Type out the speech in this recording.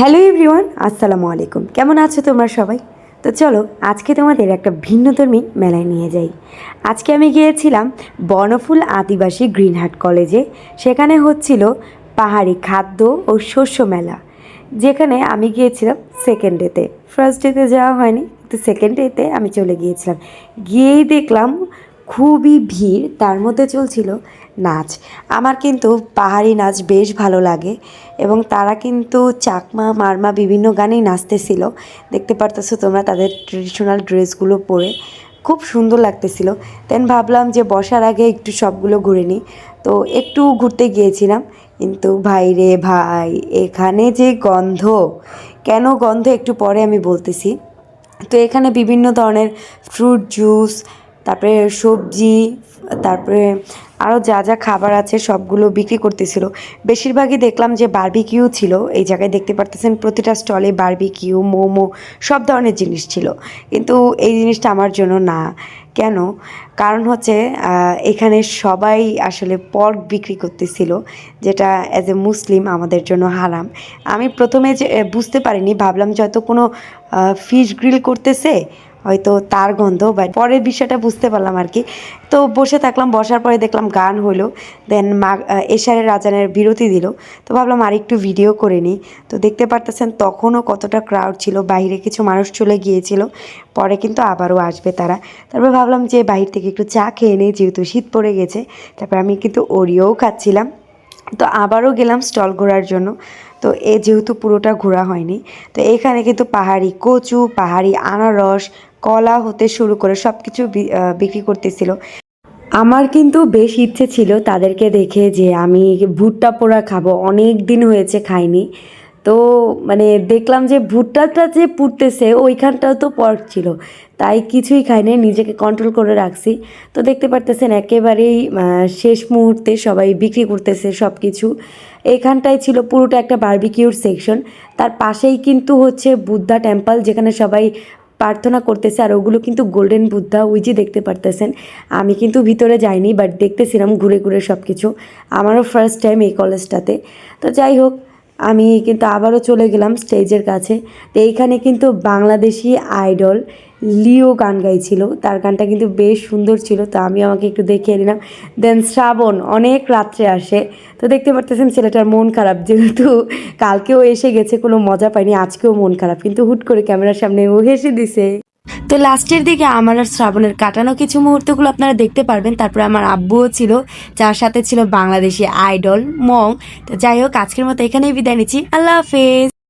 Hello everyone, আসসালামু আলাইকুম। কেমন আছো তোমরা সবাই? তো চলো, আজকে তোমাদের একটা ভিন্নধর্মী মেলায় নিয়ে যাই। আজকে আমি গিয়েছিলাম বনফুল আদিবাসী গ্রিনহাট কলেজে। সেখানে হচ্ছিল পাহাড়ি খাদ্য ও শস্য মেলা, যেখানে আমি গিয়েছিলাম সেকেন্ড ডেতে ফার্স্ট ডেতে যাওয়া হয়নি, তো সেকেন্ড ডেতে আমি চলে গিয়েছিলাম। গিয়েই দেখলাম খুবই ভিড়, তার মধ্যে চলছিল নাচ। আমার কিন্তু পাহাড়ি নাচ বেশ ভালো লাগে এবং তারা কিন্তু চাকমা, মারমা বিভিন্ন গানেই নাচতেছিল। দেখতে পারতেছো তোমরা তাদের ট্রেডিশনাল ড্রেসগুলো পরে। খুব সুন্দর লাগতেছিল। দেন ভাবলাম যে বসার আগে একটু সবগুলো ঘুরে নিই। তো একটু ঘুরতে গিয়েছিলাম, কিন্তু ভাই রে ভাই, এখানে যে গন্ধ। কেন গন্ধ একটু পরে আমি বলতেছি। তো এখানে বিভিন্ন ধরনের ফ্রুট জুস তারপরে সবজি, তারপরে আরও যা যা খাবার আছে সবগুলো বিক্রি করতেছিল। বেশিরভাগই দেখলাম যে বারবিকিউ ছিল, এই জায়গায় দেখতে পারতেছেন প্রতিটা স্টলে বারবিকিউ মোমো সব ধরনের জিনিস ছিল। কিন্তু এই জিনিসটা আমার জন্য না। কেন? কারণ হচ্ছে এখানে সবাই আসলে পর্ক বিক্রি করতেছিল, যেটা অ্যাজ এ মুসলিম আমাদের জন্য হারাম। আমি প্রথমে যে বুঝতে পারিনি, ভাবলাম যে হয়তো কোনো ফিশ গ্রিল করতেছে হয়তো তার গন্ধ বা পরের বিষয়টা বুঝতে পারলাম আর কি। তো বসে থাকলাম, বসার পরে দেখলাম গান হলো দেন মা এশারের রাজানের বিরতি দিল। তো ভাবলাম আর একটু ভিডিও করে নিই। তো দেখতে পারতেছেন তখনও কতটা ক্রাউড ছিল, বাইরে কিছু মানুষ চলে গিয়েছিল, পরে কিন্তু আবারও আসবে তারা। তারপর ভাবলাম যে বাইরে থেকে একটু চা খেয়ে নিই, যেহেতু শীত পড়ে গেছে। তারপর আমি কিন্তু ওরিও খাচ্ছিলাম। তো আবারও গেলাম স্টল ঘোরার জন্য। তো এ যেহেতু পুরোটা ঘোরা হয়নি, তো এখানে কিন্তু পাহাড়ি কচু, পাহাড়ি আনারস কলা হতে শুরু করে সব কিছু বিক্রি করতেছিল। আমার কিন্তু বেশ ইচ্ছে ছিল তাদেরকে দেখে যে আমি ভুট্টা পোড়া খাব। অনেক দিন হয়েছে খাইনি। তো মানে দেখলাম যে ভুট্টাটা যে পুড়তেছে, ওইখানটাও তো পর্ক ছিল। তাই কিছুই খাইনি, নিজেকে কন্ট্রোল করে রাখছি। তো দেখতে পারতেছেন একেবারেই শেষ মুহূর্তে সবাই বিক্রি করতেছে সব কিছু এইখানটায় ছিল পুরোটা একটা বার্বিকিউর সেকশন তার পাশেই কিন্তু হচ্ছে বুদ্ধা টেম্পল যেখানে সবাই প্রার্থনা করতেছে আর ওগুলো কিন্তু গোল্ডেন বুদ্ধা ওই যে দেখতে পারতেছেন। আমি কিন্তু ভিতরে যাইনি বাট দেখতেছিলাম ঘুরে ঘুরে সব কিছু আমারও ফার্স্ট টাইম এই কলেজটাতে তো যাই হোক, আমি কিন্তু আবারও চলে গেলাম স্টেজের কাছে। তো এইখানে কিন্তু বাংলাদেশি আইডল লিও গান গাইছিল। তার গানটা কিন্তু বেশ সুন্দর ছিল, তো আমি আমাকে একটু দেখিয়ে নিলাম। দেন শ্রাবণ, অনেক রাত্রে আসে। তো দেখতে পারতেছেন ছেলেটার মন খারাপ, যেহেতু কালকেও এসে গেছে, কোনো মজা পাইনি, আজকেও মন খারাপ। কিন্তু হুট করে ক্যামেরার সামনে ও হেসে দিছে। তো লাস্টের দিকে আমার আর শ্রাবণের কাটানো কিছু মুহূর্তগুলো আপনারা দেখতে পারবেন। তারপরে আমার আব্বুও ছিল, যার সাথে ছিল বাংলাদেশি আইডল মং। তো যাই হোক, আজকের মতো এখানেই বিদায় নিচ্ছি। আল্লাহ হাফেজ।